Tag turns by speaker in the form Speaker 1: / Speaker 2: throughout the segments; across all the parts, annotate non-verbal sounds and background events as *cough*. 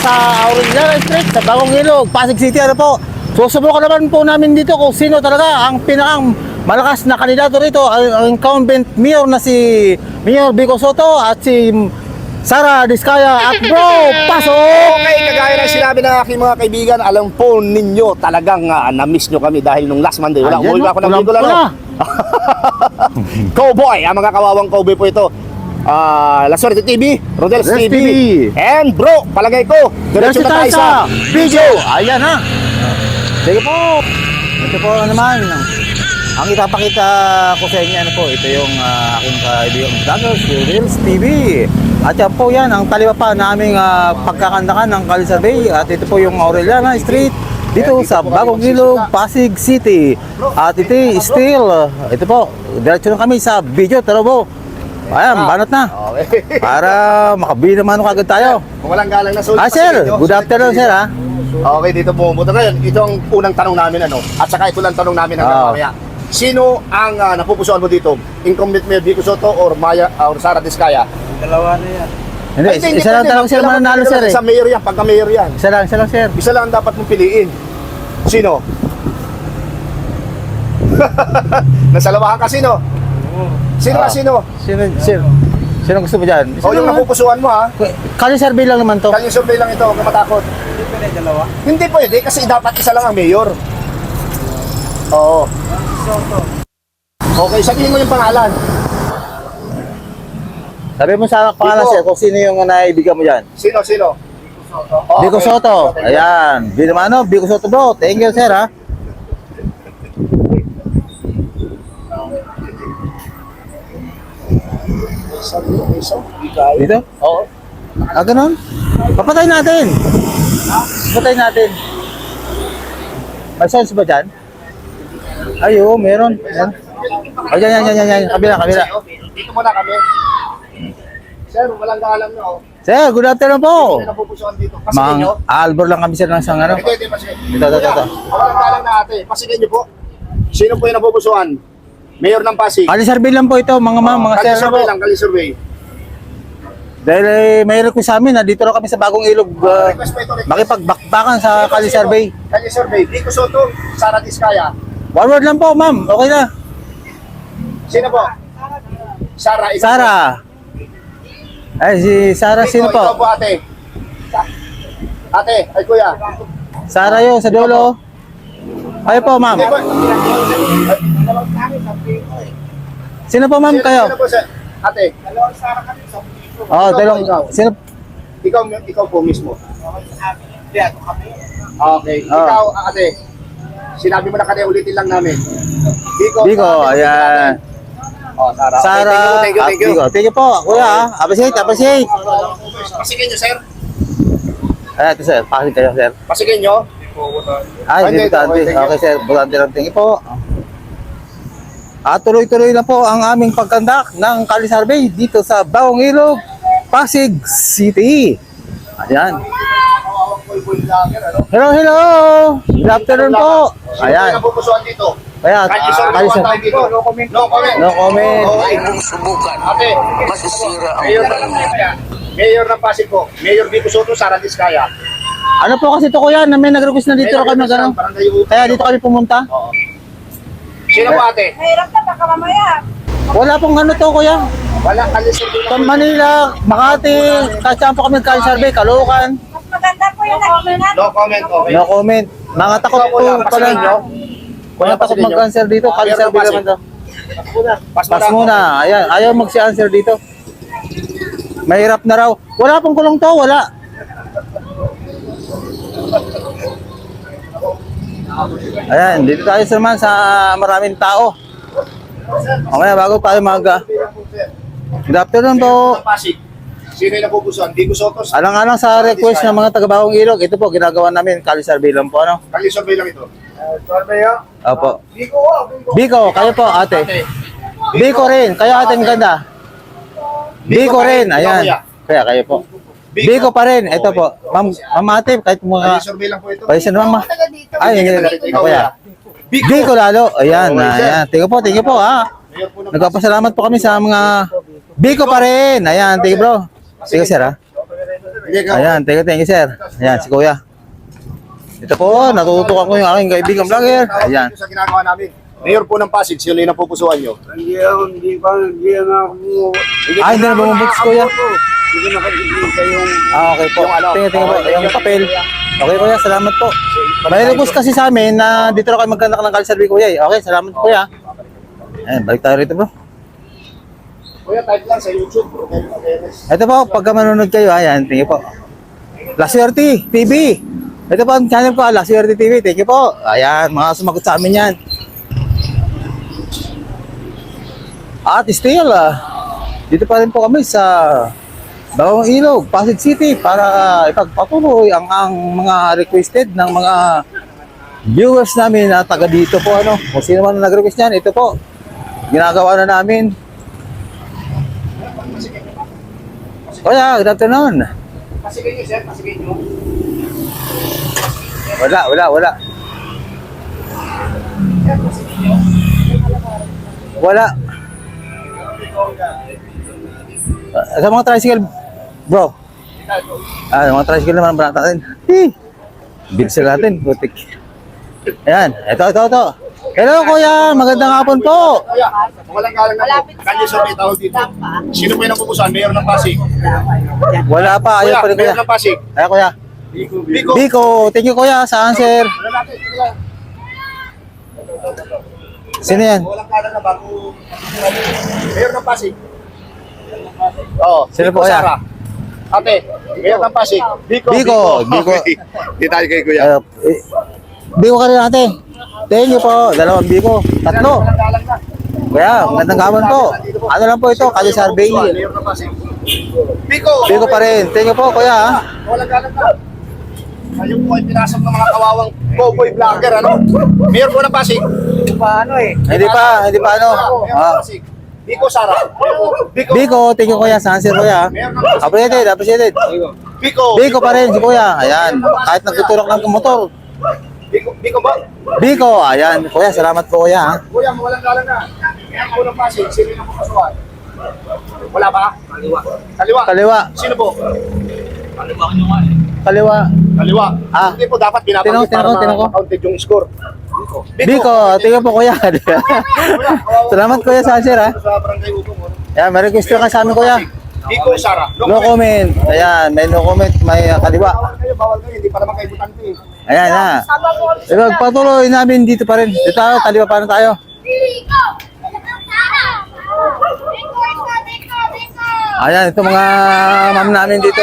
Speaker 1: sa Aureliana Street, sa Bagong Ilog, Pasig City. Ano po? Susubukan naman po namin dito kung sino talaga ang pinakang malakas na kandidato rito. Ang, incumbent mayor na si Mayor Vico Soto at si Sara Diskaya. At bro, *laughs* pasok!
Speaker 2: Okay, kagaya ng sinabi ng aking mga kaibigan, alam po ninyo talagang ah, na-miss nyo kami dahil nung last Monday, wala, umuwi
Speaker 1: no?
Speaker 2: pa ako ng
Speaker 1: Kulang
Speaker 2: Bicol, ano?
Speaker 1: pula. *laughs*
Speaker 2: Cowboy, ang mga kawawang cowboy po ito. Ah, La Suerte TV, Rodel's TV.
Speaker 1: TV.
Speaker 2: And bro, palagay ko, diretso na
Speaker 1: tayo
Speaker 2: sa
Speaker 1: video. Ayan ha. Sige po. Ito po naman. Ang ipapakita ko sa inyo, ano po, ito yung ah, aking kaibigang vlogger, si Reels TV. At yan po yan, ang taliwa pa naming uh, pagkakandakan ng Cali Survey. At ito po yung Aureliana Street, dito sa Bagong Ilog, Pasig City. At ito still, uh, ito po, diretso na kami sa video. Tara po. Ayan, banat na.
Speaker 2: Okay.
Speaker 1: Para makabili naman kagad tayo.
Speaker 2: Kung walang galang na sulit.
Speaker 1: Ah, sir. Good afternoon, sir, ha?
Speaker 2: Okay, dito pumupunta ngayon. Ito ang unang tanong namin, ano? At saka ito lang tanong namin hanggang
Speaker 1: Ah.
Speaker 2: mamaya. Sino ang uh, napupusuan mo dito? Incumbent Mayor Vico Soto or Maya or Sara Diskaya?
Speaker 1: Hindi,
Speaker 2: Ay,
Speaker 1: isa lang talaga sir mananalo, sir, eh.
Speaker 2: Sa mayor yan, pagka mayor yan.
Speaker 1: Isa lang, isa lang, sir.
Speaker 2: Isa lang ang dapat mong piliin. Sino? *laughs* Nasalawahan ka sino? Sino
Speaker 1: Ah.
Speaker 2: sino?
Speaker 1: Sino, sir? Sino gusto mo dyan?
Speaker 2: O yung napupusuan mo ha?
Speaker 1: Kali survey lang naman to.
Speaker 2: Kanya survey lang ito, huwag ka matakot. Hindi pwede dalawa? Hindi pwede kasi dapat isa lang ang mayor. Oo. Okay, sabihin mo yung pangalan.
Speaker 1: Sabi mo sa pangalan,
Speaker 2: Biko.
Speaker 1: sir, kung sino yung naibigan mo dyan.
Speaker 2: Sino, sino?
Speaker 1: Biko
Speaker 2: Okay.
Speaker 1: Soto. Ayan. Binamano, Biko Soto bro. Thank you, sir, ha?
Speaker 2: Mo, isa? Ikaw?
Speaker 1: Dito?
Speaker 2: Oo.
Speaker 1: Ah, ganun? Papatay natin. Papatay natin. May sense ba dyan? Ay, oo, meron. Yan. Ay, yan, yan, yan, yan, yan. Kabila, kabila.
Speaker 2: Dito muna kami. Sir, walang kaalam na oh.
Speaker 1: Sir, good afternoon po.
Speaker 2: Sino napupusuan dito? Pasigin nyo?
Speaker 1: Mang Albor lang kami sir ng isang ano.
Speaker 2: Ito, ito, pasigin.
Speaker 1: Ito, ito, ito.
Speaker 2: Walang kaalam na ate. Pasigin nyo po. Sino po yung napupusuan? Mayor ng Pasig.
Speaker 1: Kali survey lang po ito, mga ma'am, mga
Speaker 2: Kali
Speaker 1: sir.
Speaker 2: survey
Speaker 1: po.
Speaker 2: lang, kali survey.
Speaker 1: Dahil eh, may request sa amin na dito lang kami sa Bagong Ilog. Uh,
Speaker 2: Request po ito, request.
Speaker 1: makipagbakbakan sa Kali survey.
Speaker 2: Kali survey. Vico Soto, Sara Diskaya.
Speaker 1: One word lang po, ma'am. Okay na.
Speaker 2: Sino po? Sara. ikaw
Speaker 1: Sara. Ay, si Sara,
Speaker 2: po.
Speaker 1: sino
Speaker 2: Ikaw, Ikaw po
Speaker 1: po?
Speaker 2: ate. Ate, ay kuya.
Speaker 1: Sara yun, sa dulo. Ay po, ma'am. Sino po, ma'am, kayo?
Speaker 2: Sino po sir? Ate, Ikaw
Speaker 1: dalawang,
Speaker 2: po, ikaw.
Speaker 1: sino?
Speaker 2: ikaw, ikaw po mismo. Okay.
Speaker 1: Oh.
Speaker 2: Ikaw, ate. Sinabi mo na kanina, ulitin lang namin. Biko.
Speaker 1: Biko, ayan.
Speaker 2: Oh, Sara. Okay,
Speaker 1: Sara,
Speaker 2: thank you, thank you, thank you.
Speaker 1: Biko. Thank you po, kuya. ah. Appreciate, appreciate.
Speaker 2: Pasigin nyo, sir.
Speaker 1: Ay, ito, sir. Pakit kayo, sir.
Speaker 2: Pasigin nyo.
Speaker 1: Ay,
Speaker 2: Hindi,
Speaker 1: butante.
Speaker 2: okay.
Speaker 1: Okay, sir. Butante lang. Thank you po. At tuloy-tuloy na po ang aming pagkandak ng Kali Survey dito sa Bawang Ilog, Pasig City. Ayan. Hello, hello! Good afternoon po. Ayan. Kaya, Kali
Speaker 2: naman
Speaker 1: Survey.
Speaker 2: No comment. No comment.
Speaker 1: No comment.
Speaker 2: Okay.
Speaker 3: subukan.
Speaker 2: Ate,
Speaker 3: Masisira ang
Speaker 2: Mayor ng Mayor ng Pasig po. Mayor Vico Soto, Sara Diskaya.
Speaker 1: Ano po kasi ito kuya, na may nag-request na dito kami ano. Kaya dito kami pumunta.
Speaker 2: Oo. Sino po ate?
Speaker 4: Mahirap na baka mamaya.
Speaker 1: Wala pong ano to kuya.
Speaker 2: Wala kalisod
Speaker 1: Sa Manila, Makati, kahit saan po kami Kali Survey, Caloocan.
Speaker 4: Mas maganda po yung naging
Speaker 2: No comment, okay.
Speaker 1: No comment. Mga takot po pala. Kuya takot mag-answer dito, Survey
Speaker 2: pasig.
Speaker 1: naman to.
Speaker 2: Pas
Speaker 1: Pas muna. Ayan, ayaw mag-answer dito. Mahirap na raw. Wala pong kulong to, wala. Ayan, dito tayo sa naman sa maraming tao. Mamaya bago tayo mag... ah, Good afternoon po.
Speaker 2: Sino yung napupusuan? Vico Soto,
Speaker 1: Alang-alang sa request ng mga taga-Bawang Ilog, ito po, ginagawa namin, Kali Survey lang po, ano?
Speaker 2: Kalisurvey lang ito.
Speaker 1: Opo.
Speaker 2: Vico, oh, Vico.
Speaker 1: Biko, kayo po, ate. Biko rin, kayo ate ganda. Biko rin, ayan. Kaya kayo po. Biko pa rin, ito po. Ma'am, ma'am ate, kahit mga...
Speaker 2: Kalisurvey lang po ito.
Speaker 1: Pwede siya naman ma... Ay, hindi, hindi.
Speaker 2: Ikaw,
Speaker 1: Kuya. Biko lalo. Ayan, ayan. Tingnan po, tingnan po, ha. Nagpapasalamat po kami sa mga... Biko pa rin. Ayan, tingnan bro. Sige, sir, ha. Ayan, thank you, thank you, sir. Ayan, si Kuya. Ito po, natutukan ko yung aking kaibigang vlogger. Ayan.
Speaker 2: Ito sa ginagawa namin. Mayor po ng Pasig, sino yung napupusuan nyo?
Speaker 5: Hindi ako, hindi pa, hindi na ako
Speaker 1: Ah, hindi na bumubuks, Kuya.
Speaker 5: Hindi nakikita yung
Speaker 1: Ah, okay po.
Speaker 2: Yung ano?
Speaker 1: Tingnan, tingnan po. Yung papel. Okay, kuya. Salamat po. May request kasi sa amin na dito na kayo magkanda ng kalsarbi, kuya. eh. Okay, salamat kuya. Ayan, balik tayo rito, bro.
Speaker 2: Kuya, type lang sa YouTube. Okay.
Speaker 1: Ito po, pagka manonood kayo, ayan, tingin po. La Suerte TV. Ito po ang channel ko, La Suerte TV. Thank you po. Ayan, mga sumagot sa amin yan. At still, ah, dito pa rin po kami sa Bawang Ilog, Pasig City para ipagpatuloy ang, ang mga requested ng mga viewers namin na taga dito po ano. Kung sino man nag-request niyan, ito po. Ginagawa na namin. Kuya, good afternoon.
Speaker 2: Pasigay nyo, sir. Pasigay nyo.
Speaker 1: Wala, wala, wala. Wala. Sa mga tricycle, bro. Ah, mga tricycle naman ba natin? Eh, Bilsa natin, putik. Ayan, ito, ito, ito. Hello, kuya. Magandang hapon po.
Speaker 2: Kuya, walang galang na po. Kalye sa may tawag dito. Sino po yung napupusuan? Mayor ng Pasig.
Speaker 1: Wala pa,
Speaker 2: Kuya,
Speaker 1: ayaw pa rin, kuya.
Speaker 2: Mayor ng Pasig.
Speaker 1: Ay, kuya.
Speaker 2: Biko.
Speaker 1: Biko, thank you, kuya, sa answer. Sino yan?
Speaker 2: Walang galang na bago. Mayor ng Pasig. Oo.
Speaker 1: Sino po kaya?
Speaker 2: Sara. Ate, Mayor ng Pasig. Biko.
Speaker 1: Biko, Biko.
Speaker 2: Di tayo kay kuya.
Speaker 1: Uh, eh, Biko ka rin natin. Thank you po. Dalawang Biko. Tatlo. Kuya, magandang hapon po. Ano lang po ito? Kali survey.
Speaker 2: Biko.
Speaker 1: Biko pa rin. Thank you po, kuya.
Speaker 2: Walang galang na. Kayo po ay pinasok ng mga kawawang cowboy vlogger, ano? Mayor po ng Pasig.
Speaker 5: paano eh.
Speaker 1: Hindi pa, hindi pa ano.
Speaker 2: Mayor ng
Speaker 1: Ah.
Speaker 2: Biko Sara. Biko.
Speaker 1: Biko, thank you kuya. Sa answer kuya. Appreciated, appreciated.
Speaker 2: Biko.
Speaker 1: Biko pa rin si kuya. Ayan. Kahit nagtutulak ng motor.
Speaker 2: Biko, Biko ba?
Speaker 1: Biko, ayan. Kuya, salamat po kuya. ha?
Speaker 2: Kuya, mawalang galang na. Mayor po ng Pasig. Sino yung napapasuhan? Wala ba? Kaliwa. Kaliwa.
Speaker 1: Kaliwa.
Speaker 2: Sino po?
Speaker 1: Kaliwa.
Speaker 2: Kaliwa.
Speaker 1: Ah.
Speaker 2: Hindi po dapat binabanggit para
Speaker 1: ko.
Speaker 2: ma-counted yung score.
Speaker 1: Biko, thank you po kuya. salamat kuya sa answer ha.
Speaker 2: Sa barangay Ugong. ano?
Speaker 1: Ayan, may request ka sa amin kuya.
Speaker 2: Biko Sara.
Speaker 1: No comment. Ayan, may no comment, may uh, kaliwa.
Speaker 2: Bawal kayo, bawal kayo. Hindi pa naman kayo butante.
Speaker 1: Ayan na. Diba, patuloy namin dito pa rin. Dito tayo, kaliwa pa rin tayo.
Speaker 4: Biko! Biko! Biko! Biko!
Speaker 1: Ayan, ito mga ma'am namin dito.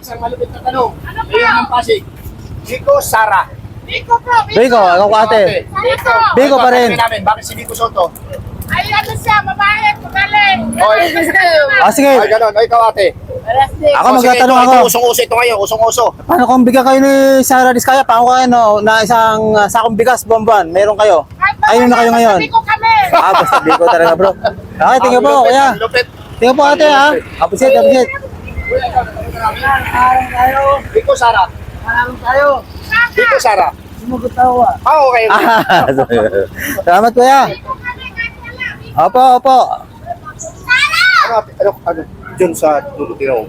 Speaker 2: Isang malupit na tanong. Mayor ng Pasig. Biko Sara.
Speaker 4: Biko po!
Speaker 1: Biko, ako ko ate.
Speaker 4: Biko!
Speaker 1: Biko pa rin.
Speaker 2: Bakit namin? Bakit si Biko Soto?
Speaker 4: Ay, ano siya? Mabait! Magaling!
Speaker 2: Oy.
Speaker 1: Ah, sige.
Speaker 2: Ay, ganun. Ay, ikaw ate.
Speaker 1: Ako
Speaker 2: Oh,
Speaker 1: magtatanong ako.
Speaker 2: Usong-uso ito ngayon. Usong-uso.
Speaker 1: Paano kung bigyan kayo ni Sarah Diskaya? Paano kayo no, na isang uh, sakong bigas buwan-buwan? Meron kayo? Ayun na kayo ngayon.
Speaker 4: Biko kami!
Speaker 1: Ah, basta Biko talaga bro. Okay, tingnan po, kuya. Tingnan po ate ha.
Speaker 2: Tanong namin. Biko Sara.
Speaker 5: Maraming tayo.
Speaker 2: Biko Sara.
Speaker 5: Sumugot ako ah.
Speaker 2: Ah, okay.
Speaker 1: Ah, *laughs* Salamat kuya. Opo, opo.
Speaker 4: Sara!
Speaker 2: Ano, ano, ano, dyan sa dulo tinaw.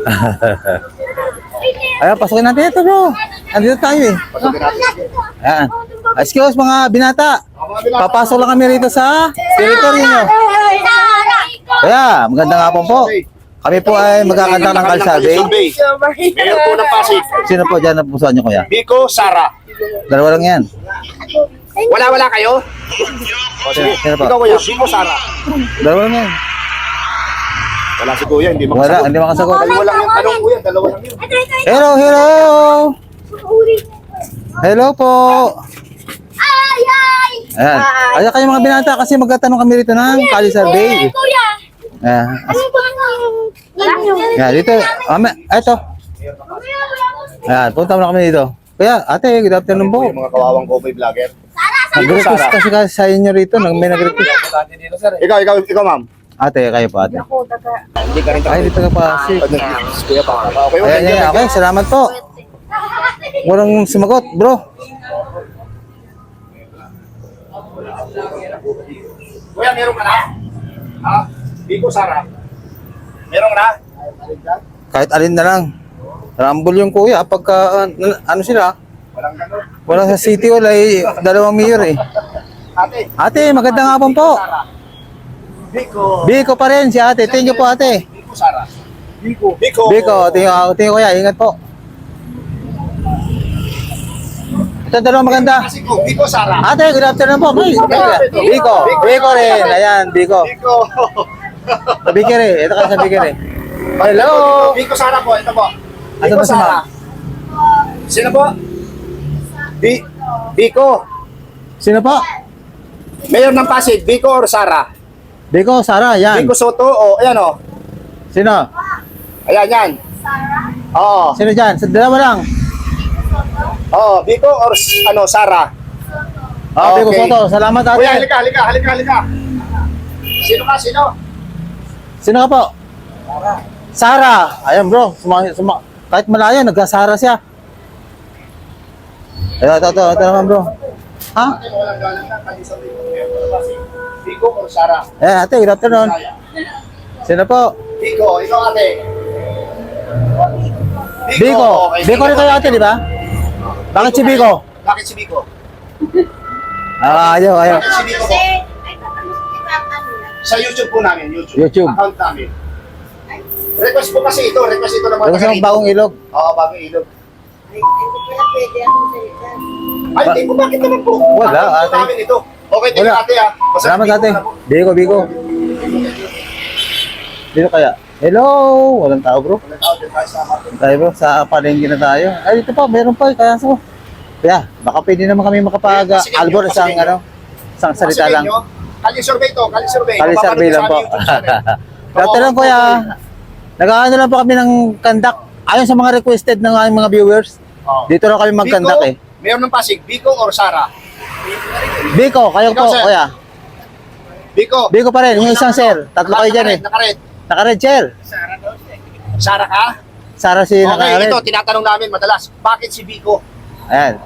Speaker 2: *laughs*
Speaker 1: Ayan, pasukin natin ito bro. Andito tayo eh.
Speaker 2: Pasukin natin.
Speaker 1: Ayan. Excuse mga binata. Papasok lang kami rito sa territory nyo. Kaya, magandang hapon po. Kami po ay magkakanta ng kalsabe.
Speaker 2: Mayor po ng Pasig.
Speaker 1: Sino po dyan na pusuan nyo kuya?
Speaker 2: Biko Sara.
Speaker 1: Dalawa lang yan.
Speaker 2: Wala, wala kayo? O, sige.
Speaker 1: Sino po?
Speaker 2: Ikaw kuya, Biko Sara.
Speaker 1: Dalawa lang yan.
Speaker 2: Wala si kuya, hindi
Speaker 1: Wala,
Speaker 2: makasagot.
Speaker 1: hindi makasagot.
Speaker 2: Dalawa lang yung tanong kuya, dalawa lang yun.
Speaker 1: Hello, hello! Hello po!
Speaker 4: Ay, ay!
Speaker 1: Ayan. Ayan kayo mga binata kasi magtatanong kami rito ng Kali Survey.
Speaker 4: Kuya!
Speaker 1: Ayan.
Speaker 4: Ano
Speaker 1: Ayan, dito. Ame, eto. Ayan, punta muna kami dito. Kuya, ate, good afternoon po.
Speaker 2: Yung mga kawawang cowboy vlogger.
Speaker 1: Nag-request kasi kasi sa inyo rito, nang may nag-request.
Speaker 2: Ikaw, ikaw, ikaw ma'am.
Speaker 1: Ate, kayo po ate.
Speaker 2: Hindi ka rin
Speaker 1: Ay, dito ka pa. Si.
Speaker 2: Kuya pa. Okay,
Speaker 1: Ayan,
Speaker 2: okay.
Speaker 1: ayan, okay, salamat po. Walang sumagot, bro.
Speaker 2: Kuya, meron ka na? Ha? Biko Sara. Meron na?
Speaker 1: Kahit alin na lang. Rumble yung kuya. Pagka, uh, ano sila?
Speaker 2: Walang ganun.
Speaker 1: Wala sa city, wala eh, dalawang mayor eh.
Speaker 2: Ate,
Speaker 1: Ate, magandang hapon po.
Speaker 2: Biko.
Speaker 1: Biko pa rin si ate. Thank you po ate.
Speaker 2: Biko, Sara. Biko. Biko.
Speaker 1: Biko, tingin tingin kuya. Ingat po. Ito dalawang maganda.
Speaker 2: Biko, Sara.
Speaker 1: Ate, good afternoon po. May, Biko. Biko rin. Ayan, Biko.
Speaker 2: Biko.
Speaker 1: Sa Bikere. Ito ka sa Bikere. Hello.
Speaker 2: Biko, Sara po. Ito po. Biko,
Speaker 1: ba si
Speaker 2: Sara. Sino po? Bi Biko.
Speaker 1: Sino po?
Speaker 2: Mayor ng Pasig, Biko or Sara?
Speaker 1: Biko, Sara. Yan.
Speaker 2: Biko Soto o ayan o.
Speaker 1: Sino?
Speaker 2: Ayan yan. Oo.
Speaker 1: Sino dyan? Sa dalawa lang.
Speaker 2: Oo, Biko or s- ano Sara?
Speaker 1: Oh, Biko
Speaker 2: Okay.
Speaker 1: Soto. Salamat ate.
Speaker 2: Kuya, halika, halika, halika, halika. Sino ka, sino?
Speaker 1: Sino ka po? Sara. Ayan bro. Suma, suma, kahit malayo, nagsasara siya. Ito, ito, ito, ito naman bro. Ha?
Speaker 2: Biko. Or Sara?
Speaker 1: Ayan ate, good afternoon. Sino po?
Speaker 2: Biko, ikaw ate.
Speaker 1: Biko. Biko rin kayo ate, di ba? Bakit si Biko?
Speaker 2: Bakit si Biko?
Speaker 1: Ah, ayaw, ayaw.
Speaker 2: Bakit si Biko po?
Speaker 4: Kasi, ay, tatanong ano lang.
Speaker 2: Sa YouTube po namin, YouTube.
Speaker 1: YouTube.
Speaker 2: Account namin. Request po kasi ito, request ito ng mga
Speaker 1: Ito kasi
Speaker 2: taga-ilog.
Speaker 1: bagong ilog.
Speaker 2: Oo, bagong ilog.
Speaker 4: Ay, hindi pala pwede akong salita.
Speaker 2: Ay, hindi po, bakit naman po?
Speaker 1: Wala,
Speaker 2: Account
Speaker 1: ate.
Speaker 2: namin ito. Okay, tingnan
Speaker 1: Wala.
Speaker 2: ate ah. Basta
Speaker 1: Salamat ate.
Speaker 2: na.
Speaker 1: Biko, Biko. Dito kaya? Hello! Walang tao bro.
Speaker 2: Walang tao din tayo sa atin.
Speaker 1: Tayo bro, sa palengke na tayo. Ay, dito pa, meron pa. eh, Kaya so. Kaya, baka pwede naman kami makapag-albor isang ano, isang salita
Speaker 2: Kasi
Speaker 1: lang.
Speaker 2: inyo, Kali survey to, kali survey.
Speaker 1: Kali
Speaker 2: Mapapanood
Speaker 1: survey lang po.
Speaker 2: aming YouTube channel.
Speaker 1: Dati lang kuya, nag-ano lang po kami ng kandak. Ayon sa mga requested ng aming mga viewers, dito lang kami magkandak eh.
Speaker 2: Biko, Mayor ng Pasig, Biko or Sara?
Speaker 1: Biko, kayo
Speaker 2: Ikaw,
Speaker 1: po,
Speaker 2: sir.
Speaker 1: kuya.
Speaker 2: Biko.
Speaker 1: Biko pa rin, yung isang sir. Tatlo kayo dyan eh.
Speaker 2: Nakared.
Speaker 1: Naka-red chair.
Speaker 2: Sara ka?
Speaker 1: Sara si
Speaker 2: Okay,
Speaker 1: naka-red.
Speaker 2: ito, tinatanong namin madalas, bakit si Biko?
Speaker 1: Ayan.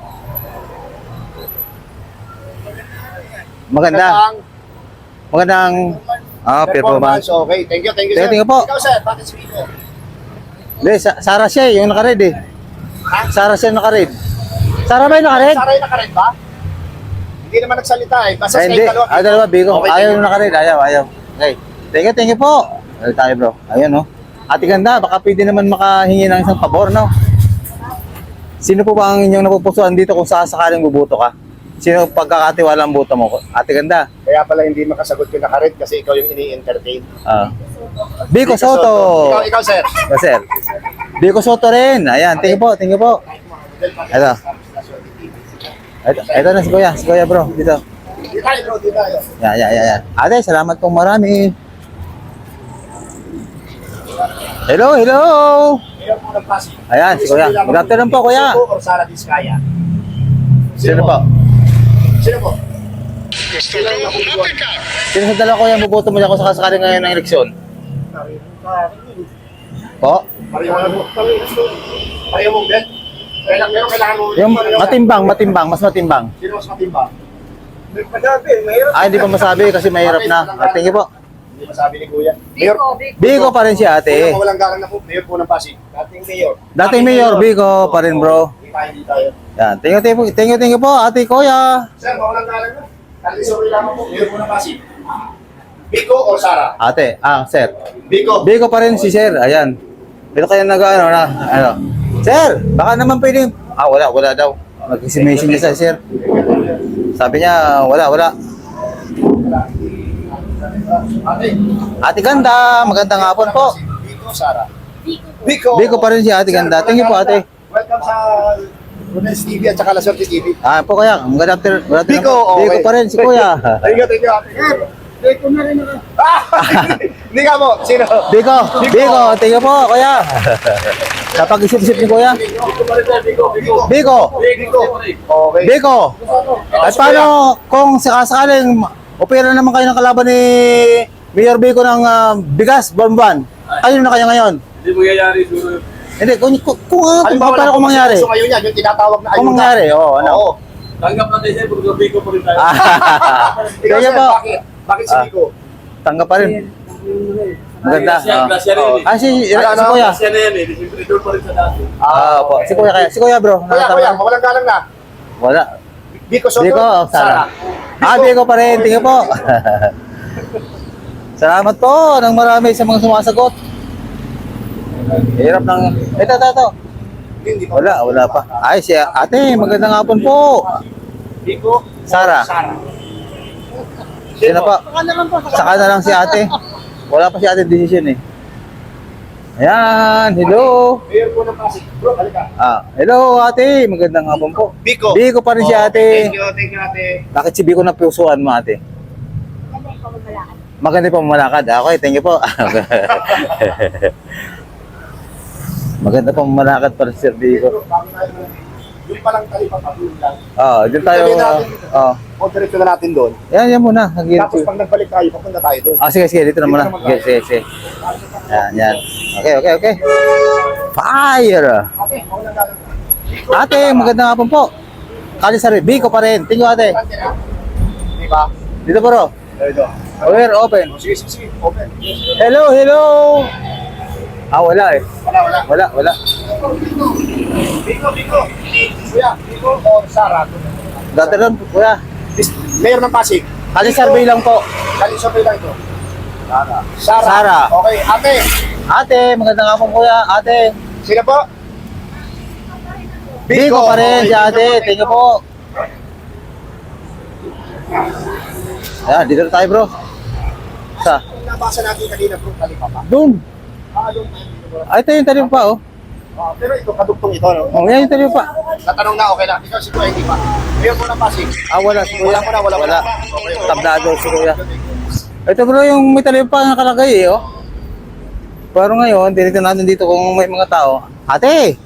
Speaker 1: Maganda.
Speaker 2: Magandang
Speaker 1: Magandang ah, performance.
Speaker 2: Okay, thank you, thank you,
Speaker 1: Thank
Speaker 2: sir.
Speaker 1: you po.
Speaker 2: Ikaw, sir, bakit si Biko?
Speaker 1: Hindi, Sa- Sara siya eh, yung naka-red eh.
Speaker 2: Ha?
Speaker 1: Sara siya naka-red. Sara ba yung naka-red?
Speaker 2: Sara yung nakared ba? Hindi naman nagsalita eh. Basta
Speaker 1: Ay,
Speaker 2: sa
Speaker 1: hindi.
Speaker 2: dalawa.
Speaker 1: Ah, dalawa, Biko.
Speaker 2: Okay,
Speaker 1: Ayaw
Speaker 2: thank
Speaker 1: yung naka-red. Ayaw, ayaw. Okay. Thank you, thank you po. Ano tayo bro? Ayun no. Ate ganda, baka pwede naman makahingi ng isang pabor no? Sino po ba ang inyong napupusuan dito kung sasakaling bubuto ka? Sino pagkakatiwala ang buto mo? Ate ganda.
Speaker 2: Kaya pala hindi makasagot yung nakared kasi ikaw yung ini-entertain.
Speaker 1: Ah. Biko Soto.
Speaker 2: Ikaw, ikaw, sir.
Speaker 1: Yes, sir. Biko Soto rin. Ayan, you po, you po. Ito. Ito, ito na si Kuya, si Kuya bro, dito.
Speaker 2: Di tayo, bro, di tayo.
Speaker 1: Yan, yan, yan. Ate, salamat pong marami. Hello, hello.
Speaker 2: Mayor po ng Pasig.
Speaker 1: Ayan, si Kuya. Good afternoon po, Kuya. Sino po?
Speaker 2: Sino po? Sino yung napupuan?
Speaker 1: Sino sa dalawa kuya buboto mo ako sa kasakali ngayon ng eleksyon? Po?
Speaker 2: Pareho mo. Pareho mo, Ben. Pero kailangan mo.
Speaker 1: Yung matimbang, matimbang, mas matimbang.
Speaker 2: Sino mas matimbang?
Speaker 1: Ah, hindi pa masabi kasi mahirap na. Thank you po.
Speaker 2: Hindi masabi ni Kuya. Mayor,
Speaker 1: Biko pa rin si
Speaker 2: Kuya,
Speaker 1: ate.
Speaker 2: walang galang na po. Mayor po ng Pasig. Dating Mayor.
Speaker 1: Dating Mayor, Biko pa rin bro.
Speaker 2: Tayo, hindi tayo.
Speaker 1: Yan, thank you, thank you, thank you, thank you po, ate Kuya.
Speaker 2: Sir, walang galang na. Kali sorry lamang po. Mayor po ng Pasig. Biko o Sara?
Speaker 1: Ate, ah, sir.
Speaker 2: Biko.
Speaker 1: Biko pa rin si sir, ayan. Ito kaya nag ano na, ano. Sir, baka naman pwede. Ah, wala, wala daw. Nag-simation niya sa sir. Sabi niya, wala, wala.
Speaker 2: Ate.
Speaker 1: Ate Ganda, magandang hapon po.
Speaker 2: Biko, Sara. Biko.
Speaker 1: Biko pa rin si Ate Ganda. Thank you po, ate.
Speaker 2: Welcome sa Lunes TV at saka La Suerte TV.
Speaker 1: Ah, po kaya, good afternoon. Good afternoon
Speaker 2: Biko,
Speaker 1: po.
Speaker 2: okay.
Speaker 1: Biko pa rin si Kuya. *laughs*
Speaker 2: Thank you, thank you, ate. Biko na rin ako. Ah! *laughs* Hindi ka mo. Sino?
Speaker 1: Biko, Biko, thank you po, Kuya. Kapag isip-isip ni Kuya.
Speaker 2: Biko Biko. Okay.
Speaker 1: Biko. At paano kung sakasakaling opera naman kayo ng kalaban ni Mayor Biko ng ah, bigas, buwan-buwan? Kayo na kayo ngayon?
Speaker 5: Hindi mangyayari siguro.
Speaker 1: Hindi, kung, kung, kung, kung,
Speaker 2: Halimbawa,
Speaker 1: paano kung mangyari?
Speaker 2: So ngayon yan, yung tinatawag na ayuda.
Speaker 1: Kung mangyari, oo, ano?
Speaker 2: Oo.
Speaker 5: Tanggap natin siya, pero gabi ko pa rin tayo. *laughs*
Speaker 2: Ikaw,
Speaker 1: Kaya
Speaker 2: sir, bakit? Bakit si
Speaker 1: Ah.
Speaker 2: Biko?
Speaker 1: tanggap pa rin. Maganda. Ah.
Speaker 5: eh.
Speaker 1: Ah, si, si
Speaker 2: Ano, ano?
Speaker 1: Kuya.
Speaker 5: Grasya na yan eh. Distributor pa rin sa dati.
Speaker 1: Ah, po. Si Kuya kaya. Si Kuya bro.
Speaker 2: Kuya, kuya, mawalang galang na.
Speaker 1: Wala.
Speaker 2: Biko Soto,
Speaker 1: Biko, Sara. Ah, Biko pa rin. Tingnan po. *laughs* *laughs* Salamat po ng marami sa mga sumasagot. Hirap ng... Ito, ito, ito.
Speaker 2: Pa.
Speaker 1: Wala, wala pa. Ay, si ate, magandang hapon po.
Speaker 2: Biko,
Speaker 1: Sara.
Speaker 2: Sara.
Speaker 1: Sino pa? Saka na lang si ate. Wala pa si ate decision eh. Ayan, hello.
Speaker 2: Mayor po ng Pasig. Bro, halika.
Speaker 1: Ah, hello ate, magandang hapon po.
Speaker 2: Biko.
Speaker 1: Biko pa rin si
Speaker 2: Oh,
Speaker 1: ate.
Speaker 2: Thank you, thank you ate.
Speaker 1: Bakit si Biko na pusuan mo ate?
Speaker 4: Ano yung pamamalakad?
Speaker 1: Maganda pa mamalakad. Okay, thank you po. *laughs* Maganda pa mamalakad para si Sir
Speaker 2: tayo palang talipa pa lang.
Speaker 1: Ah, tayo.
Speaker 2: Sabihin natin.
Speaker 1: Ah,
Speaker 2: O, diretso na natin doon.
Speaker 1: yan, yan muna.
Speaker 2: Tapos pag nagbalik tayo, papunta tayo doon.
Speaker 1: Ah, sige, sige. Dito na muna. Sige, sige, sige. Yan, yan. Okay, okay, okay. Fire!
Speaker 2: Ate.
Speaker 1: Ate, magandang hapon po. Kali sa Biko pa rin. Tingnan ate.
Speaker 2: Na. Di ba?
Speaker 1: Dito bro.
Speaker 2: Dito.
Speaker 1: We're open.
Speaker 2: Oh, Sige, sige, sige. Open.
Speaker 1: Hello, hello. Ah, wala eh.
Speaker 2: Wala, wala.
Speaker 1: Wala, wala.
Speaker 2: Biko, Biko. Kuya, Biko o Sara?
Speaker 1: Dati ron, kuya.
Speaker 2: Mayor ng Pasig.
Speaker 1: Kali survey lang po.
Speaker 2: Kali sabay lang ito. Sara. Sara.
Speaker 1: Sara.
Speaker 2: Okay, ate.
Speaker 1: Ate, magandang hapon kuya. Ate.
Speaker 2: Sino po?
Speaker 1: Biko pa rin si ate. Thank you po. Ayan, dito na tayo bro. Sa?
Speaker 2: Nabasa natin kanina bro, kalipa pa.
Speaker 1: Doon.
Speaker 2: Ah, dito
Speaker 1: ito yung talim pa oh.
Speaker 2: Ah, pero ito, kadugtong ito, no?
Speaker 1: Oh, yan yung talim pa.
Speaker 2: Natanong na, okay na. Ikaw si Kuya, hindi pa. Mayor po ng Pasig.
Speaker 1: Ah, wala si kuya.
Speaker 2: Wala mo na, wala, wala. Okay.
Speaker 1: Tablado si kuya. Ito bro yung may talim pa nakalagay eh oh. Pero ngayon, tinignan natin dito kung may mga tao. Ate,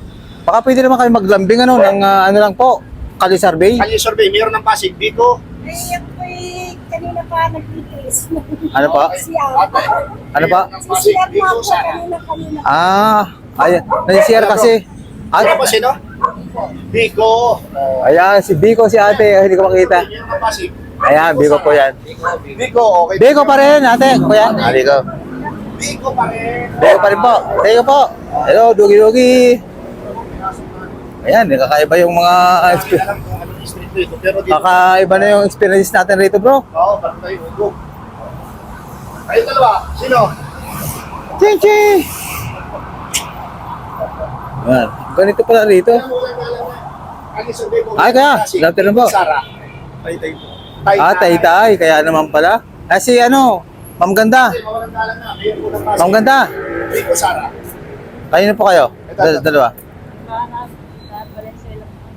Speaker 1: baka pwede naman kayo maglambing ano, ng ah, ano lang po, kali survey.
Speaker 2: Kanya survey, Mayor ng Pasig, Biko.
Speaker 4: Ay, ako eh, kanina pa nag-release.
Speaker 1: Ano pa? *laughs*
Speaker 4: Siya.
Speaker 2: Ate.
Speaker 1: Ano
Speaker 2: Pasig,
Speaker 4: Siya
Speaker 2: Biko,
Speaker 4: po
Speaker 2: Sara.
Speaker 4: kanina kanina.
Speaker 1: Ah, ayan, nag-share kasi.
Speaker 2: Ano po sino? Biko.
Speaker 1: ayan, si Biko si ate, hindi ko makita. Ayan, Biko po yan.
Speaker 2: Biko, okay.
Speaker 1: Biko pa rin, ate, kuya. Ah, Biko.
Speaker 2: Biko pa rin.
Speaker 1: Biko pa rin po. You po. Hello, dugi-dugi. Ayan, nakakaiba yung mga
Speaker 2: dito, pero dito.
Speaker 1: kakaiba na yung experience natin rito, bro.
Speaker 2: Oo, bago tayo ugo. Kayo dalawa, sino?
Speaker 1: Ching ching. Ayan, ganito pala rito. Ay, kaya, lahat na po.
Speaker 2: Sara. Tay, tay. Tay,
Speaker 1: Ah, tay-tay, kaya naman pala. Ah, si ano, Ma'am Ganda. Ma'am Ganda,
Speaker 2: Biko, Sara.
Speaker 1: kayo na po kayo. Dal- dalawa.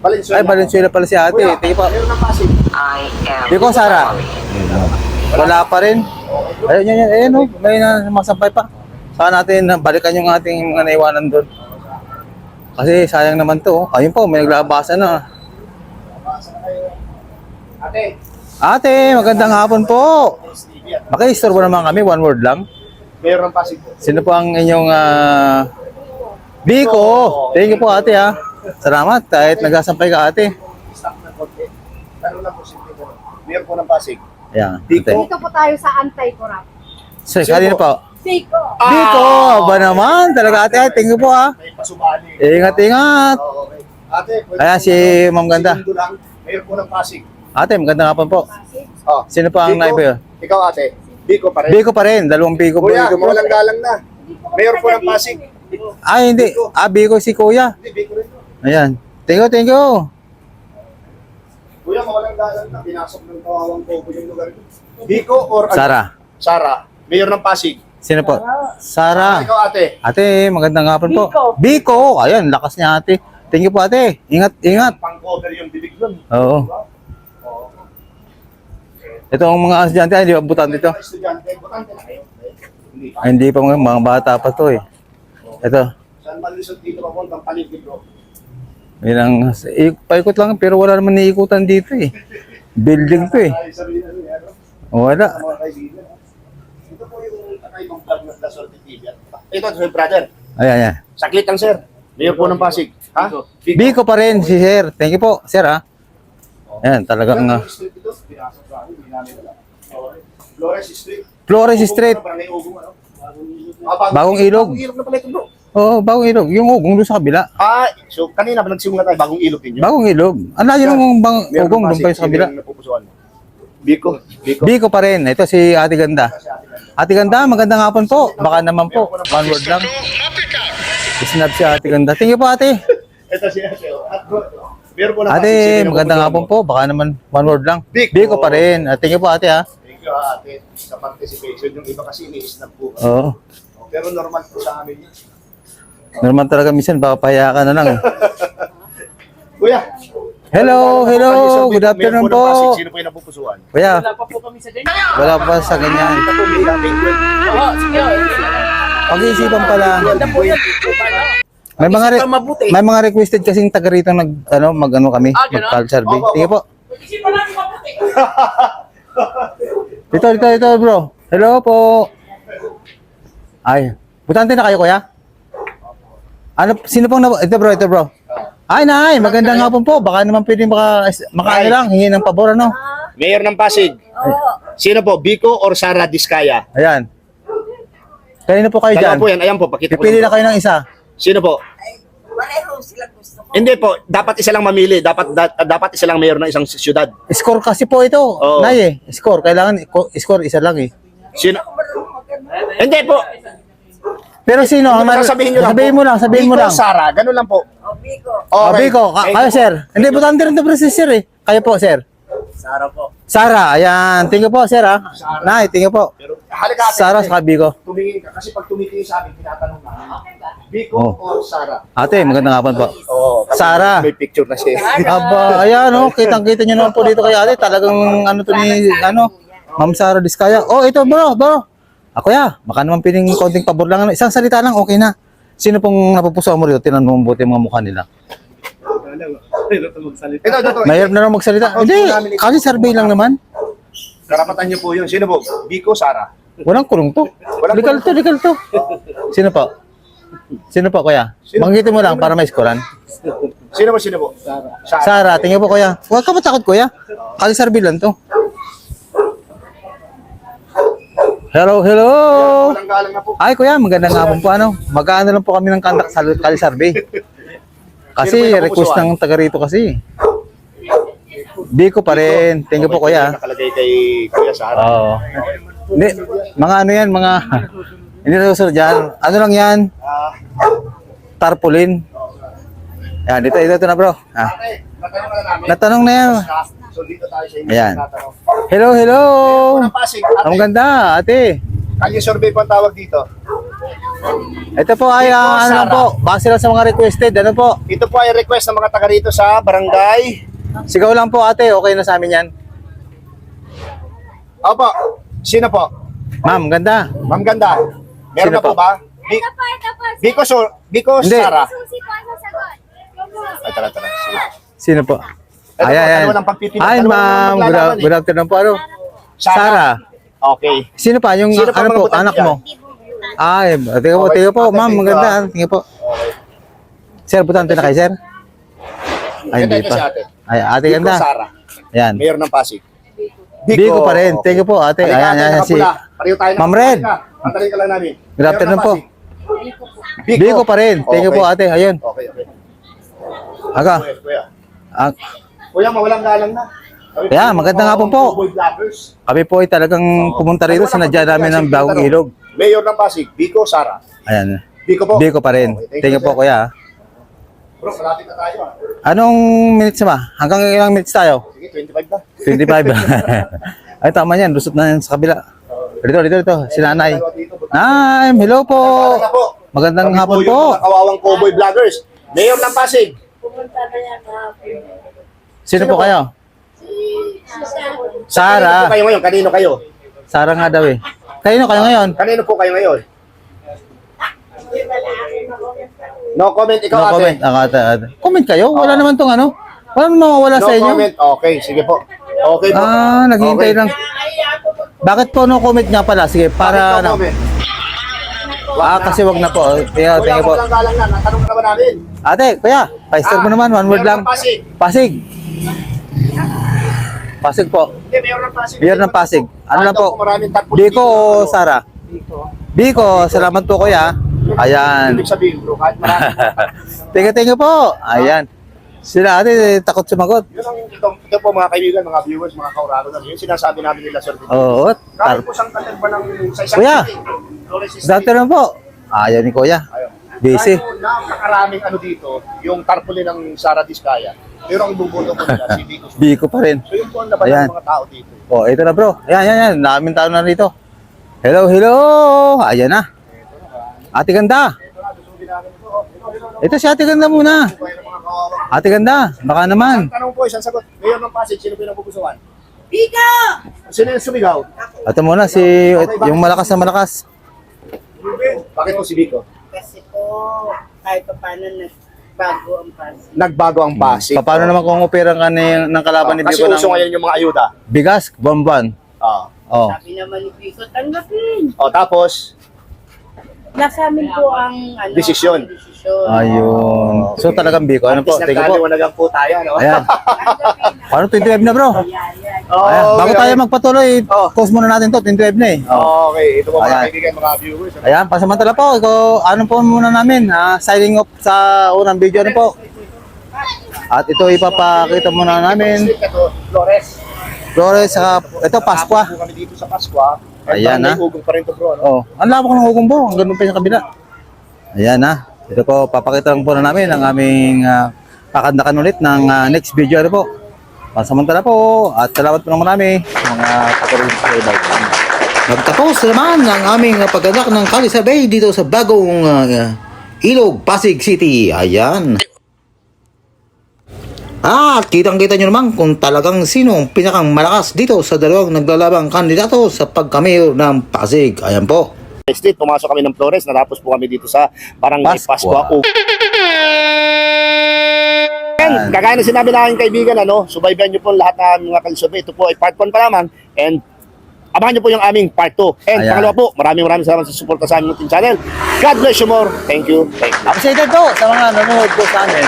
Speaker 2: Valenzuela.
Speaker 1: Ay, Valenzuela pala si ate.
Speaker 2: Kuya,
Speaker 1: Tingin po.
Speaker 2: Mayor ng Pasig.
Speaker 3: I am
Speaker 1: Biko, Sara. Wala pa rin. Ayun, yun, yun, ayun, oh, may na masampay pa. Saka natin ah, balikan yung ating mga naiwanan doon. Kasi sayang naman to. oh. Ayun po, may naglabasan na.
Speaker 2: Ate.
Speaker 1: Ate, magandang hapon po.
Speaker 2: At
Speaker 1: Maki-istorbo naman kami, one word lang.
Speaker 2: Mayor ng Pasig po.
Speaker 1: Sino po ang inyong ah, Biko? Thank you po ate ha. Salamat kahit nagasampay ka ate.
Speaker 2: Stop ng konti. Pero lang po simple ko. Mayor po ng Pasig.
Speaker 1: Ayan,
Speaker 2: Biko.
Speaker 1: ate.
Speaker 4: Dito po tayo sa anti-corrupt.
Speaker 1: Sir, kanina po.
Speaker 4: Biko.
Speaker 1: Biko, ba naman? Talaga ate, thank you po ha.
Speaker 2: May pasubali.
Speaker 1: Ingat, ingat.
Speaker 2: Oo, okay. Ate, pwede
Speaker 1: Ayan,
Speaker 2: po-
Speaker 1: si Ma'am Ganda.
Speaker 2: Segundo lang. Mayor po ng Pasig.
Speaker 1: Ate, magandang hapon po.
Speaker 2: Oh.
Speaker 1: Sino po ang
Speaker 2: Biko? Ikaw ate. Biko pa rin.
Speaker 1: Biko pa rin, dalawang Biko po
Speaker 2: Kuya,
Speaker 1: dito bro.
Speaker 2: mawalang galang na. Mayor po ng Pasig.
Speaker 1: Ay, hindi. Ah, Biko si kuya.
Speaker 2: Hindi, Biko rin.
Speaker 1: Ayan. Thank you, thank you.
Speaker 2: Kuya, mawalang galang na. Pinasok ng kawawang kobo yung lugar ko. Biko or ano?
Speaker 1: Sara.
Speaker 2: Sara. Mayor ng Pasig.
Speaker 1: Sino po? Sara.
Speaker 2: Ikaw ate.
Speaker 1: Ate, magandang hapon po. Biko. Ayan, lakas niya ate. Thank you po ate. Ingat, ingat.
Speaker 2: Pang-cover yung bibig nun.
Speaker 1: Oo. Ito ang mga estudyante, hindi ba butan dito?
Speaker 2: Estudyante, butante na kayo. Hindi pa.
Speaker 1: Ay, hindi pa mga, mga bata pa to eh. Ito,
Speaker 2: Saan malusot dito ako ng paligid bro?
Speaker 1: Yun ang, paikot lang pero wala naman niikutan dito eh. Building to eh. Wala.
Speaker 2: Ito po yung kakaibang vlog ng Lasol TV. Ito, sir, brother.
Speaker 1: Ayan, ayan.
Speaker 2: Saklit lang, sir. Mayor po ng Pasig. Ha?
Speaker 1: Biko pa rin si Sir. Thank you po, Sir ha. Ayan, talagang uh.
Speaker 2: Flores Street.
Speaker 1: Flores Street. Bagong ilog.
Speaker 2: Bagong ilog na pala ito bro.
Speaker 1: Oo, bagong ilog. Yung ugong doon sa kabila.
Speaker 2: Ah, so kanina ba nagsimula tayo bagong ilog ninyo?
Speaker 1: Bagong ilog. Ano yung bang ugong doon kayo sa kabila?
Speaker 2: Biko. Biko.
Speaker 1: Biko pa rin. Ito si Ate Ganda. Ate Ganda, magandang hapon po. Baka naman po. One word lang. Isnab si Ate Ganda. Tingin po ate.
Speaker 2: Ito si Ate. Na
Speaker 1: Ate, magandang hapon po. Baka naman one word lang.
Speaker 2: Biko.
Speaker 1: Biko pa rin. Tingin po ate ha.
Speaker 2: Thank you ate sa participation. Yung iba kasi ini-snap po.
Speaker 1: Oo.
Speaker 2: Pero normal po sa amin yun.
Speaker 1: Normal talaga minsan. Baka pahiya ka na lang eh. *laughs*
Speaker 2: Kuya.
Speaker 1: Hello, hello. Good afternoon
Speaker 2: po. Sino po yung napupusuan?
Speaker 1: Kuya,
Speaker 5: Wala pa po kami sa ganyan.
Speaker 1: wala pa sa ganyan.
Speaker 2: Ito po may.
Speaker 5: Oo, sige.
Speaker 1: Pag-iisipan pala.
Speaker 5: Ganda po yan. Paano?
Speaker 1: May mga re-
Speaker 5: Isipan mabuti.
Speaker 1: may mga requested kasing taga rito nag ano mag ano kami,
Speaker 5: Ah, ganun?
Speaker 1: mag call survey.
Speaker 2: Opo,
Speaker 1: po.
Speaker 5: Isipan natin mabuti.
Speaker 1: Dito, dito, dito, bro. Hello po. Ay, butante na kayo, kuya? Ano, sino pong, na- ito bro, ito bro. Ay, nay, magandang hapon po. Baka naman pwede maka, maka ano
Speaker 2: Nay.
Speaker 1: lang, hingi ng pabor, ano?
Speaker 2: Mayor ng Pasig. Sino po? Biko or Sara Diskaya?
Speaker 1: Ayan. Kanina po kayo
Speaker 2: Dalawa
Speaker 1: dyan.
Speaker 2: po yan. Ayan po, pakita ko.
Speaker 1: Pipili
Speaker 2: lang
Speaker 1: na
Speaker 2: po.
Speaker 1: kayo ng isa.
Speaker 2: Sino po?
Speaker 4: Pareho sila gusto ko.
Speaker 2: Hindi po, dapat isa lang mamili. Dapat da- dapat isa lang mayor ng isang syudad.
Speaker 1: Score kasi po ito.
Speaker 2: Oo.
Speaker 1: Nay eh. Score. Kailangan ko- score isa lang eh.
Speaker 2: Sino? Hindi po.
Speaker 1: Pero sino? ang mar-
Speaker 2: Sasabihin nyo lang
Speaker 1: sabihin
Speaker 2: po.
Speaker 1: mo lang, sabihin mo
Speaker 2: Biko,
Speaker 1: lang.
Speaker 2: Sara, ganun lang po.
Speaker 4: O, Biko.
Speaker 1: Oh,
Speaker 2: Okay.
Speaker 1: Biko, ka-
Speaker 2: Thank
Speaker 1: kayo sir. Hindi, butante rin ito pero si sir eh. Kayo po, sir.
Speaker 5: Sara po.
Speaker 1: Sara, ayan. Tingin po, sir ha. Nay, tingin po.
Speaker 2: Pero halika ate.
Speaker 1: Sara sa Biko.
Speaker 2: Tumingin ka. Kasi pag tumitingin sa amin, tinatanong namin. Biko
Speaker 1: Oh.
Speaker 2: or Sara?
Speaker 1: Ate, magandang hapon po.
Speaker 2: Oo. kasi
Speaker 1: Sara.
Speaker 2: May picture na siya.
Speaker 1: Aba, ayan oh, kitang-kita nyo naman po dito kay ate. Talagang ano to ni, ano, Ma'am Sara Diskaya. Oh, ito bro, bro. Ako ya, baka naman piling konting pabor lang. ano. Isang salita lang, okay na. Sino pong napupuso mo rito? Tinan mo mabuti mga mukha nila.
Speaker 2: Ito, ito, ito.
Speaker 1: Mahirap na lang magsalita. Hindi, kasi survey lang naman.
Speaker 2: Karapatan niyo po yun. Sino po? Biko, Sara.
Speaker 1: Walang kulong to.
Speaker 2: Walang
Speaker 1: legal to, legal to. Sino po? Sino po, kuya?
Speaker 2: Sino?
Speaker 1: Banggitin mo lang para may skoran.
Speaker 2: Sino po, sino po? Sara. Sara.
Speaker 1: Sara, tingin po, kuya. Huwag ka matakot, kuya. Kasi survey lang to. Hello, hello.
Speaker 2: Walang galang na po.
Speaker 1: Ay, kuya, magandang hapon po. Ano? Magkano lang po kami ng contact sa Kali Survey. Kasi request ng taga rito kasi. Biko pa rin. Thank you po, kuya.
Speaker 2: Nakalagay kay Kuya Sara.
Speaker 1: Oo. Hindi, mga ano yan, mga... Hindi na uso dyan. Ano lang yan? Tarpaulin. Yan, dito, dito, ito na bro. Ah,
Speaker 2: natanong na
Speaker 1: yan.
Speaker 2: So dito tayo sa inyo.
Speaker 1: Ayan. Hello, hello.
Speaker 2: Pasig,
Speaker 1: Ang
Speaker 2: ate.
Speaker 1: ganda, ate.
Speaker 2: Kalye survey po ang tawag dito.
Speaker 1: Ito po ay, ah, ano lang po, base lang sa mga requested. Ano po?
Speaker 2: Ito po ay request ng mga taga rito sa barangay.
Speaker 1: Sigaw lang po, ate. Okay na sa amin yan.
Speaker 2: Opo. Sino po?
Speaker 1: Ma'am, ganda.
Speaker 2: Ma'am Ganda. Meron
Speaker 1: Sino
Speaker 2: na po
Speaker 1: po?
Speaker 2: ba? Bi-
Speaker 4: Ito po, ito po.
Speaker 2: Biko, so, Biko
Speaker 1: Hindi.
Speaker 2: Sara.
Speaker 4: Susi po ang sasagot.
Speaker 2: Ay, tara, tara. Sige.
Speaker 1: Sino po?
Speaker 2: Po,
Speaker 1: Ayan, ayan. Hi, ma'am. Good,
Speaker 2: eh.
Speaker 1: good afternoon po. Ano? Sara.
Speaker 2: Okay.
Speaker 1: Sino pa? Yung
Speaker 2: Sino pa
Speaker 1: ano po, anak mo? Ay, tingnan po,
Speaker 2: Okay,
Speaker 1: tingnan po. Ma'am, maganda.
Speaker 2: ah.
Speaker 1: Tingnan po. Sir, butante na kayo, sir? Ay, hindi
Speaker 2: si
Speaker 1: pa.
Speaker 2: ate.
Speaker 1: Ay, ate
Speaker 2: Biko
Speaker 1: ganda.
Speaker 2: Sara.
Speaker 1: Ayan.
Speaker 2: Mayor ng Pasig.
Speaker 1: Biko pa rin. Thank you po, ate.
Speaker 2: Halika,
Speaker 1: Ayan,
Speaker 2: ate,
Speaker 1: ayan, si...
Speaker 2: nakapula. Pareho tayo
Speaker 1: Ma'am. Red.
Speaker 2: Antarin ka lang namin.
Speaker 1: Good
Speaker 2: Mayor ng
Speaker 1: afternoon po.
Speaker 2: Pasig.
Speaker 1: Biko pa rin. Thank you
Speaker 2: Okay.
Speaker 1: po, ate. Ayun.
Speaker 2: Okay, okay.
Speaker 1: Aga.
Speaker 2: Kuya, kuya.
Speaker 1: Ah,
Speaker 2: Kuya, mawalang galang na. Kami
Speaker 1: Yeah,
Speaker 2: po,
Speaker 1: magandang
Speaker 2: mga
Speaker 1: hapon po.
Speaker 2: Vloggers.
Speaker 1: kami po ay talagang pumunta rito. Sinadya namin ng bagong ilog.
Speaker 2: Mayor ng Pasig, Biko Sara.
Speaker 1: Ayan.
Speaker 2: Biko po.
Speaker 1: Biko pa rin.
Speaker 2: Okay,
Speaker 1: Thank you po, kuya.
Speaker 2: Bro, malapit na tayo ah.
Speaker 1: Anong minutes ba? Hanggang ilang minutes tayo?
Speaker 2: Sige, 25 na.
Speaker 1: 25. *laughs* Ay, tama yan. Lusot na yan sa kabila. Dito, dito, dito. Si nanay. Nay, hello po.
Speaker 2: Magandang na po.
Speaker 1: Hapon po.
Speaker 2: kawawang cowboy vloggers. Mayor ng Pasig.
Speaker 4: Pumunta na yan kahapon.
Speaker 1: Sino po kayo?
Speaker 2: Kanino po
Speaker 1: Sara.
Speaker 2: kayo ngayon? Kanino kayo?
Speaker 1: Sara nga daw eh. Kanino kayo ngayon?
Speaker 2: Kanino po kayo ngayon? No comment, ikaw
Speaker 1: No
Speaker 2: ate.
Speaker 1: comment. Ang ate, ate. Comment kayo? Wala naman tong ano. Wala naman mawawala
Speaker 2: No
Speaker 1: sa inyo.
Speaker 2: comment. Okay, sige po. Okay po.
Speaker 1: Ah, naghihintay
Speaker 2: Okay.
Speaker 1: lang. Bakit po no comment nga pala? Sige,
Speaker 2: Bakit
Speaker 1: para
Speaker 2: no
Speaker 1: ano.
Speaker 2: comment?
Speaker 1: Ah, kasi wag na po.
Speaker 2: Kuya,
Speaker 1: tingin po.
Speaker 2: walang galang na. Natanong na ba namin?
Speaker 1: Ate, kuya, pa-stir mo
Speaker 2: Ah,
Speaker 1: naman. One word lang.
Speaker 2: ng Pasig.
Speaker 1: Pasig. Pasig po.
Speaker 2: Hindi, Mayor ng Pasig.
Speaker 1: Mayor ng Pasig. Ano lang po? Biko o? Sara? Biko, salamat po kuya. Ayan.
Speaker 2: Ibig sabihin bro, kahit marami. *laughs*
Speaker 1: You po. Ayan. Sila ate takot sumagot.
Speaker 2: yun ang ito, ito po mga kaibigan, mga viewers, mga kaurado na yun. Sinasabi namin nila sir.
Speaker 1: Oo.
Speaker 2: Kami
Speaker 1: Tar-
Speaker 2: po siyang katagba ng sa isang
Speaker 1: Kuya. Dati na po. Ayan ni kuya.
Speaker 2: Ayun.
Speaker 1: Busy.
Speaker 2: Po napakaraming ano dito, yung tarpaulin ng Sara Discaya. Pero ang bubuto ko nila, si Vico.
Speaker 1: Biko pa rin.
Speaker 2: So yun po ang laban
Speaker 1: Ayan.
Speaker 2: ng mga tao dito.
Speaker 1: Oh, ito na bro. Ayan, ayan, ayan. Daming tao na rito. Hello, hello. Ayan na. Ate ganda.
Speaker 2: Namin. Ito
Speaker 1: si ate ganda muna. Ate ganda. Baka naman.
Speaker 2: Ang tanong po, isang sagot. Mayor ng Pasig, sino po yung napupusuan?
Speaker 4: Bika!
Speaker 2: Sino yung sumigaw?
Speaker 1: Ito muna si yung malakas na malakas.
Speaker 2: Bakit po si Vico?
Speaker 6: Kasi po, kahit pa paano nagbago ang Pasig.
Speaker 2: Nagbago ang Pasig.
Speaker 1: Pa- Paano naman kung operang ka ni, ng kalaban ni
Speaker 2: Kasi
Speaker 1: Biko
Speaker 2: uso
Speaker 1: ng
Speaker 2: ngayon yung mga ayuda.
Speaker 1: bigas, bomban.
Speaker 2: Ah.
Speaker 1: Oh.
Speaker 6: Sabi naman ni Pico, tanggapin.
Speaker 2: O tapos,
Speaker 6: Nasa amin po ang ano,
Speaker 2: Desisyon.
Speaker 6: ang desisyon.
Speaker 1: Ayun. So talagang Biko. Ano po? you po.
Speaker 2: nagkaliwanagan po tayo. No?
Speaker 1: Ayan. *laughs* Paano 25 na bro?
Speaker 6: Yan, yan.
Speaker 2: Oh,
Speaker 1: Ayan. Bago
Speaker 2: okay,
Speaker 1: tayo magpatuloy,
Speaker 2: Oh.
Speaker 1: close muna natin to. 25 na eh. Oh.
Speaker 2: Okay, ito po mga
Speaker 1: Ayan.
Speaker 2: kaibigan, mga viewers.
Speaker 1: Ayan, pasamantala po. Ikaw, ano po muna namin? Ah, signing off sa unang video na po. At ito ipapakita muna namin.
Speaker 2: Ito, Flores.
Speaker 1: Flores, sa ito, Pasqua.
Speaker 2: Tapos po kami dito sa Pasqua.
Speaker 1: Ayan, ah.
Speaker 2: ugong pa rin to bro. No?
Speaker 1: Oh, ang lawak ng ugong po. Ang ganun pa yung kabila. Ayan na. Ito po, papakita lang po na namin ang aming uh, kakandakan ulit ng ah, next video na po. Pasamantala po at salamat po ng marami sa mga kapatid sa ibang. Nagtapos naman ang aming ah, paggandak ng Kalisabay dito sa bagong ah, Ilog, Pasig City. Ayan. At kitang-kita nyo naman kung talagang sino ang pinakang malakas dito sa dalawang naglalabang kandidato sa pagkamayor ng Pasig. Ayan po.
Speaker 2: Street, pumasok kami ng Flores, natapos po kami dito sa Barangay
Speaker 1: Pasqua.
Speaker 2: Pasqua. And kagaya na sinabi na aking kaibigan, ano, subaybayan niyo po lahat ng mga kalisabay. Ito po ay part 1 pa naman. And abangan niyo po yung aming part 2. And
Speaker 1: Ayan.
Speaker 2: pangalawa po, maraming maraming salamat sa suporta sa aming channel. God bless you more. Thank you. Thank you.
Speaker 1: Appreciated po sa mga nanonood po sa amin.